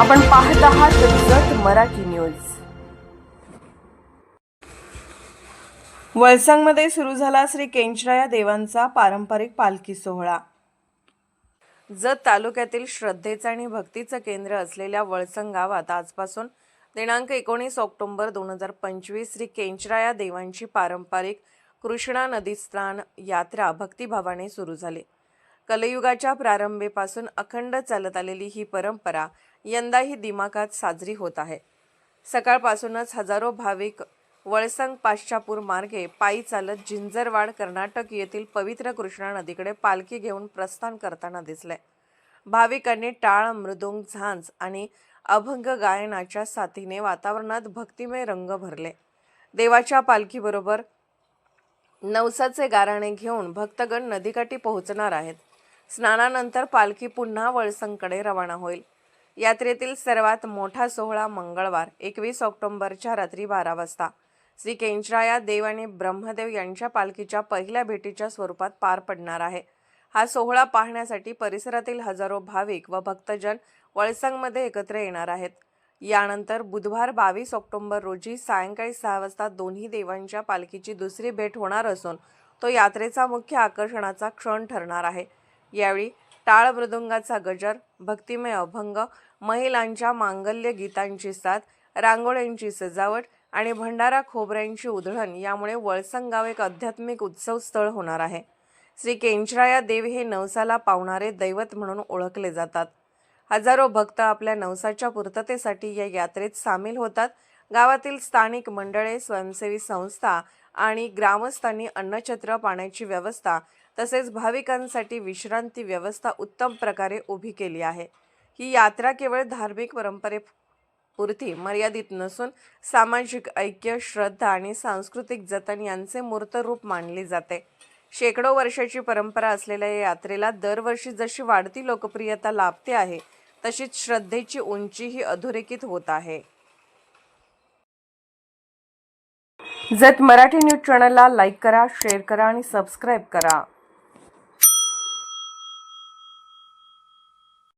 आपण पाहत आहात जत मराठी न्यूज. वळसंगमध्ये सुरू झाला श्री केंचराया देवांचा पारंपरिक पालखी सोहळा. जत तालुक्यातील श्रद्धेचं आणि भक्तीचं केंद्र असलेल्या वळसंग गावात आजपासून दिनांक एकोणीस ऑक्टोबर दोन हजार पंचवीस श्री केंचराया देवांची पारंपरिक कृष्णा नदी स्नान यात्रा भक्तिभावाने सुरू झाली. कलयुगाच्या प्रारंभीपासून अखंड चालत आलेली ही परंपरा यंदाही दिमाखात साजरी होत आहे. सकाळपासूनच हजारो भाविक वळसंग पाश्चापूर मार्गे पायी चालत जिंजरवाड कर्नाटक येथील पवित्र कृष्णा नदीकडे पालखी घेऊन प्रस्थान करताना दिसले. भाविकांनी टाळ मृदुंग झांज आणि अभंग गायनाच्या साथीने वातावरणात भक्तिमय रंग भरले. देवाच्या पालखीबरोबर नवसाचे गाराणे घेऊन भक्तगण नदीकाठी पोहोचणार आहेत. स्नानानंतर पालखी पुन्हा वळसंगकडे रवाना होईल. यात्रेतील सर्वात मोठा सोहळा मंगळवार एकवीस ऑक्टोंबरच्या रात्री बारा वाजता. श्री केंचराया देव आणि ब्रह्मदेव यांच्या पालखीच्या पहिल्या भेटीच्या स्वरूपात पार पडणार आहे. हा सोहळा पाहण्यासाठी परिसरातील हजारो भाविक व भक्तजन वळसंगमध्ये एकत्र येणार आहेत. यानंतर बुधवार बावीस ऑक्टोंबर रोजी सायंकाळी सहा वाजता दोन्ही देवांच्या पालखीची दुसरी भेट होणार असून तो यात्रेचा मुख्य आकर्षणाचा क्षण ठरणार आहे. यावेळी टाळ मृदुंगाचा गजर भक्तिमय अभंग महिलांच्या मांगल्य गीतांची साथ रांगोळ्यांची सजावट आणि भंडारा खोबऱ्यांची उधळण यामुळे वळसंगाव एक आध्यात्मिक उत्सव स्थळ होणार आहे. श्री केंचराया देव हे नवसाला पावणारे दैवत म्हणून ओळखले जातात. हजारो भक्त आपल्या नवसाच्या पूर्ततेसाठी या यात्रेत सामील होतात. गावातील स्थानिक मंडळे स्वयंसेवी संस्था आणि ग्रामस्थांनी अन्नछत्र पाण्याची व्यवस्था तसेच भाविकांसाठी विश्रांती व्यवस्था उत्तम प्रकारे उभी केली आहे. ही यात्रा केवळ धार्मिक परंपरेपुरती मर्यादित नसून सामाजिक ऐक्य श्रद्धा आणि सांस्कृतिक जतन यांचे मूर्त रूप मानली जाते. शेकडो वर्षाची परंपरा असलेल्या या यात्रेला दरवर्षी जशी वाढती लोकप्रियता लाभते आहे तशीच श्रद्धेची उंचीही अधोरेखित होत आहे. जत मराठी न्यूज चॅनलला लाईक करा शेअर करा आणि सबस्क्राईब करा.